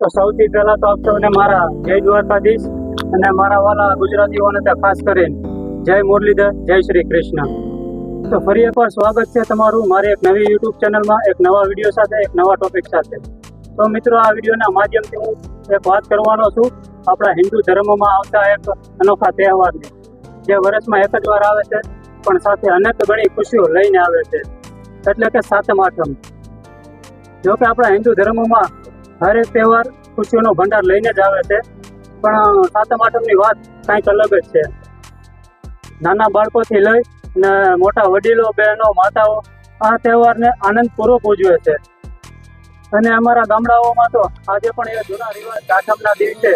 તો સૌથી પહેલા તો આપ સૌને મારા જય દ્વારકાધીશ અને મારા વાલા ગુજરાતીઓને ત્યાં ખાસ કરીને જય મુરલીધર, જય શ્રી કૃષ્ણ. તો ફરી એકવાર સ્વાગત છે તમારું મારી એક નવી યુટ્યુબ ચેનલમાં, એક નવા વીડિયો સાથે, એક નવા ટોપિક સાથે. તો મિત્રો, આ વિડીયોના માધ્યમથી હું એક વાત કરવાનો છું. આપણા હિન્દુ ધર્મમાં આવતા એક અનોખા તહેવારની, જે વર્ષમાં એક જ વાર આવે છે, પણ સાથે અનેક ઘણી ખુશીઓ લઈને આવે છે. એટલે કે સાતમ આઠમ. જો કે આપણા હિન્દુ ધર્મમાં હરેક તહેવાર ખુશીઓનો ભંડાર લઈને જ આવે છે. પણ સાતમ આઠમની વાત કાંઈક અલગ જ છે. નાના બાળકોથી લઈ ને મોટા વડીલો, બહેનો, માતાઓ આ તહેવારને આનંદપૂર્વક ઉજવે છે. અને અમારા ગામડાઓમાં તો આજે પણ એ જૂના રિવાજ આઠમના દિવસે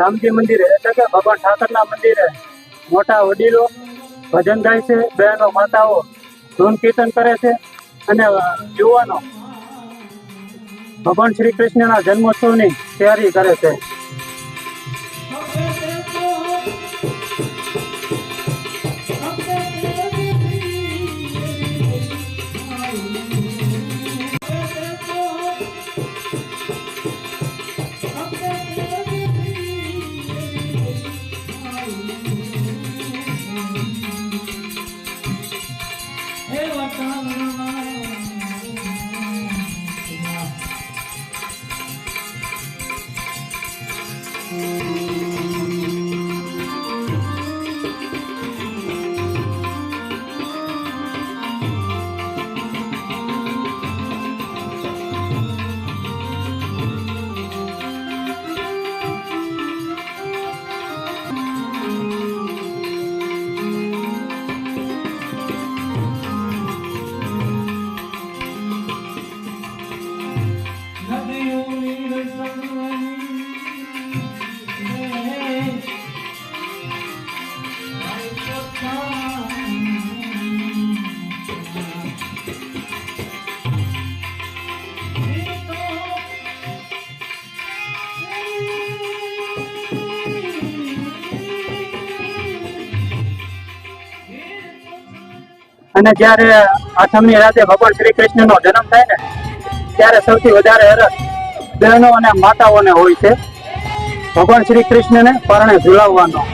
રામજી મંદિરે એટલે કે ભગવાન ઠાકરના મંદિરે મોટા વડીલો ભજન ગાય છે, બહેનો, માતાઓ ધૂન કીર્તન કરે છે અને યુવાનો ભગવાન શ્રી કૃષ્ણના જન્મોત્સવની તૈયારી કરે છે. અને જ્યારે આઠમની રાતે ભગવાન શ્રી કૃષ્ણનો જન્મ થાય ને, ત્યારે સૌથી વધારે હરસ બહેનો અને માતાઓને હોય છે. ભગવાન શ્રી કૃષ્ણને પરણે ઝુલાવવાનો.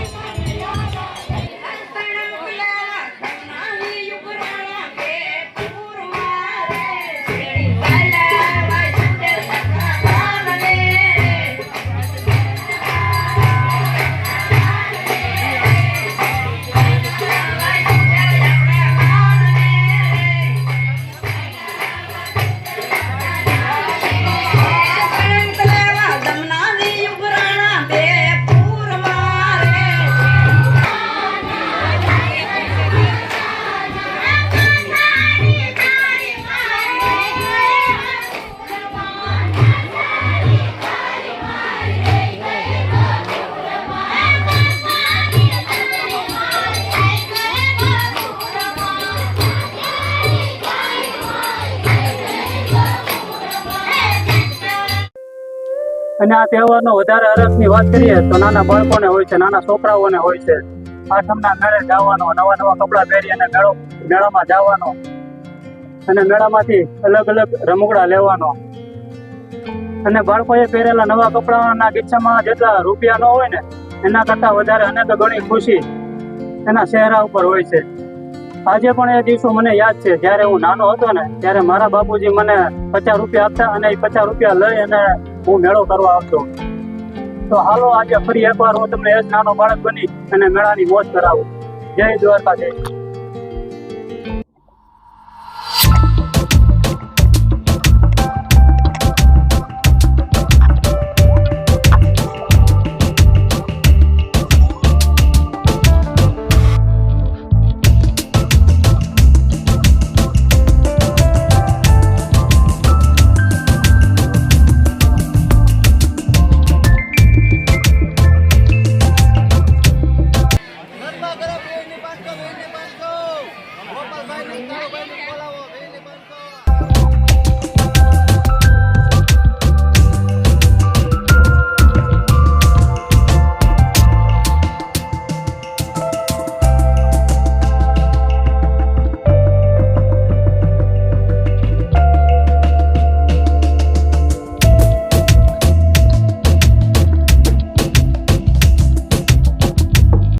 અને આ તહેવારનો વધારે હરખની વાત કરીએ તો નાના બાળકોને હોય છે, નાના છોકરાઓને હોય છે. આઠમના મેળે જવાનો નવા નવા કપડાં પહેરી અને મેળો, મેળામાં જવાનો. અને મેળામાંથી અલગ અલગ રમકડા લેવાનો. અને બાળકોએ પહેરેલા નવા કપડાના ગીચામાં જેટલા રૂપિયા ન હોય ને, એના કરતાં વધારે અનેક ઘણી ખુશી એના ચહેરા ઉપર હોય છે. આજે પણ એ દિવસો મને યાદ છે, જ્યારે હું નાનો હતો ને, ત્યારે મારા બાપુજી મને પચાસ રૂપિયા આપતા અને એ પચાસ રૂપિયા લઈ અને હું મેળો કરવા આવતો. તો હાલો આજે ફરી એકવાર હું તમને એક નાનો બાળક બની અને મેળાની મોજ કરાવું. જય દ્વારકાધીશ. Thank.